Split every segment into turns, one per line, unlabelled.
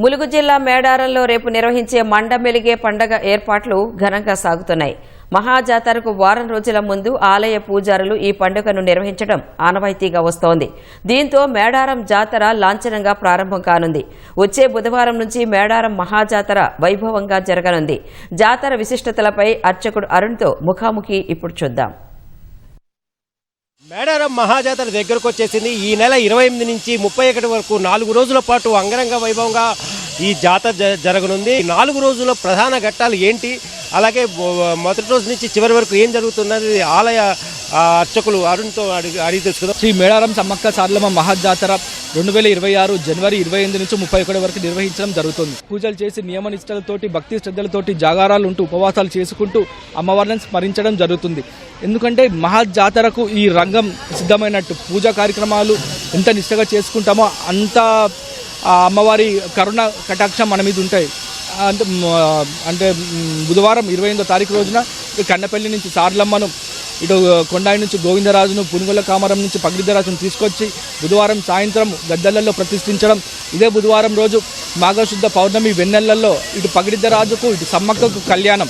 ములుగు జిల్లా మేడారంలో రేపు నిర్వహించే మండమెలిగే పండగ ఏర్పాట్లు ఘనంగా సాగుతున్నాయి. మహాజాతరకు వారం రోజుల ముందు ఆలయ పూజారులు ఈ పండుగను నిర్వహించడం ఆనవాయితీగా వస్తోంది. దీంతో మేడారం జాతర లాంఛనంగా ప్రారంభం కానుంది. వచ్చే బుధవారం నుంచి మేడారం మహాజాతర వైభవంగా జరగనుంది. జాతర విశిష్టతలపై అర్చకుడు అరుణ్తో ముఖాముఖి ఇప్పుడు చూద్దాం.
మేడారం మహాజాతర దగ్గరకు వచ్చేసింది. ఈ నెల ఇరవై ఎనిమిది నుంచి ముప్పై ఒకటి వరకు నాలుగు రోజుల పాటు అంగరంగ వైభవంగా ఈ జాతర జ- జరగనుంది. నాలుగు రోజుల ప్రధాన ఘట్టాలు ఏంటి? అలాగే మొదటి రోజు నుంచి చివరి వరకు ఏం జరుగుతున్నది ఆలయ అర్చకులు అరుణ్తో అడిగి అడిగి తెలుసుకుందాం.
శ్రీ మేడారం సమ్మక్క సార్లమ్మ మహాజాతర రెండు వేల ఇరవై ఆరు జనవరి ఇరవై ఎనిమిది నుంచి ముప్పై ఒకటి వరకు నిర్వహించడం జరుగుతుంది. పూజలు చేసి నియమ నిష్టలతోటి భక్తి శ్రద్ధలతోటి జాగారాలు ఉంటూ ఉపవాసాలు చేసుకుంటూ అమ్మవారిని స్మరించడం జరుగుతుంది. ఎందుకంటే మహాజాతరకు ఈ రంగం సిద్ధమైనట్టు పూజా కార్యక్రమాలు ఎంత నిష్టగా చేసుకుంటామో అంత అమ్మవారి కరుణ కటాక్షం మన మీద ఉంటాయి. అంటే అంటే బుధవారం ఇరవై ఎనిమిదో తారీఖు రోజున కన్నపల్లి నుంచి సార్లమ్మను ఇటు కొండాయి నుంచి గోవిందరాజును పునుగొల కామరం నుంచి పగిడిద్దరాజును తీసుకొచ్చి బుధవారం సాయంత్రం గద్దెలలో ప్రతిష్ఠించడం. ఇదే బుధవారం రోజు మాఘశుద్ధ పౌర్ణమి వెన్నెలల్లో ఇటు పగిడిద్దరాజుకు ఇటు సమ్మక్కకు కళ్యాణం.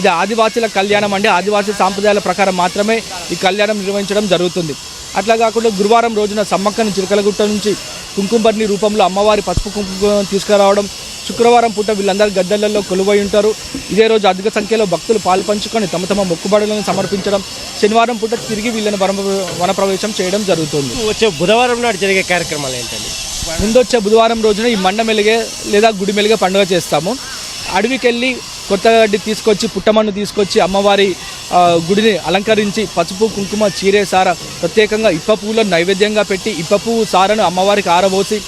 ఇది ఆదివాసీల కళ్యాణం అంటే ఆదివాసీ సాంప్రదాయాల ప్రకారం మాత్రమే ఈ కళ్యాణం నిర్వహించడం జరుగుతుంది. అట్లా కాకుండా గురువారం రోజున సమ్మక్కని చిలకలగుట్ట నుంచి కుంకుంబర్ని రూపంలో అమ్మవారి పసుపు కుంకుమ తీసుకురావడం శుక్రవారం పూట వీళ్ళందరూ గద్దెలలో కొలువై ఉంటారు. ఇదే రోజు అధిక సంఖ్యలో భక్తులు పాలు పంచుకొని తమ తమ మొక్కుబడులను సమర్పించడం శనివారం పూట తిరిగి వీళ్ళని వన వనప్రవేశం చేయడం జరుగుతుంది.
వచ్చే బుధవారం నాడు జరిగే కార్యక్రమాలు ఏంటండి?
ముందొచ్చే బుధవారం రోజున ఈ మండ మెలిగే లేదా గుడి మెలిగే పండుగ చేస్తాము. అడవికి వెళ్ళి కొత్త గడ్డి తీసుకొచ్చి పుట్టమన్ను తీసుకొచ్చి అమ్మవారి గుడిని అలంకరించి పసుపు కుంకుమ చీరే సార ప్రత్యేకంగా ఇప్ప పువ్వులను నైవేద్యంగా పెట్టి ఇప్ప పువ్వు సారను అమ్మవారికి ఆరబోసి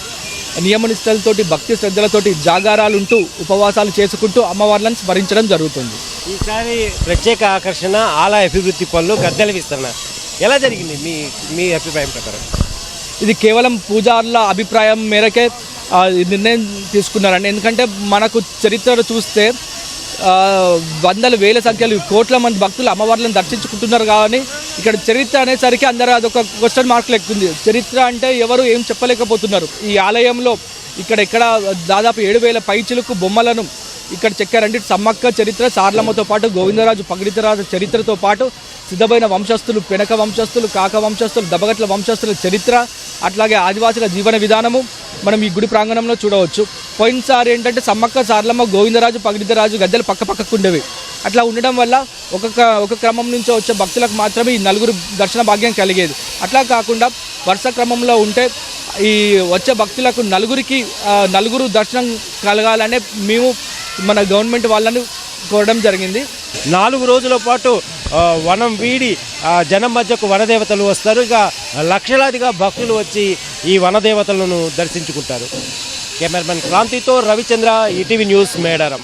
నియమనిష్టలతోటి భక్తి శ్రద్ధలతోటి జాగారాలుంటూ ఉపవాసాలు చేసుకుంటూ అమ్మవార్లను స్మరించడం జరుగుతుంది.
ఈసారి ప్రత్యేక ఆకర్షణ ఆలయ అభివృద్ధి పనులు గద్దెల విస్తరణ. ఎలా జరిగింది మీ మీ అభిప్రాయం ప్రకారం?
ఇది కేవలం పూజారుల అభిప్రాయం మేరకే నిర్ణయం తీసుకున్నారండి. ఎందుకంటే మనకు చరిత్ర చూస్తే వందల వేల సంఖ్యలు కోట్ల మంది భక్తులు అమ్మవార్లను దర్శించుకుంటున్నారు కానీ ఇక్కడ చరిత్ర అనేసరికి అందరూ అదొక క్వశ్చన్ మార్క్ లెక్కుంది. చరిత్ర అంటే ఎవరు ఏం చెప్పలేకపోతున్నారు. ఈ ఆలయంలో ఇక్కడ ఇక్కడ దాదాపు ఏడు వేల పైచులకు బొమ్మలను ఇక్కడ చెక్కారంటే సమ్మక్క చరిత్ర సార్లమ్మతో పాటు గోవిందరాజు పగిడితరాజు చరిత్రతో పాటు సిద్ధమైన వంశస్థులు పెనక వంశస్థులు కాక వంశస్థులు దబగట్ల వంశస్థుల చరిత్ర అట్లాగే ఆదివాసుల జీవన విధానము మనం ఈ గుడి ప్రాంగణంలో చూడవచ్చు. పోయినసారి ఏంటంటే సమ్మక్క సార్లమ్మ గోవిందరాజు పగిడితరాజు గద్దెలు పక్క పక్కకు ఉండేవి. అట్లా ఉండడం వల్ల ఒక క- ఒక క్రమం నుంచి వచ్చే భక్తులకు మాత్రమే ఈ నలుగురు దర్శన భాగ్యం కలిగేది. అట్లా కాకుండా వరుస క్రమంలో ఉంటే ఈ వచ్చే భక్తులకు నలుగురికి నలుగురు దర్శనం కలగాలనే మేము మన గవర్నమెంట్ వాళ్ళని కోరడం జరిగింది.
నాలుగు రోజుల పాటు వనం వీడి జనం మధ్యకు వనదేవతలు వస్తారు. ఇక లక్షలాదిగా భక్తులు వచ్చి ఈ వనదేవతలను దర్శించుకుంటారు. కెమెరామెన్ క్రాంతితో రవిచంద్ర ఈటీవీ న్యూస్ మేడారం.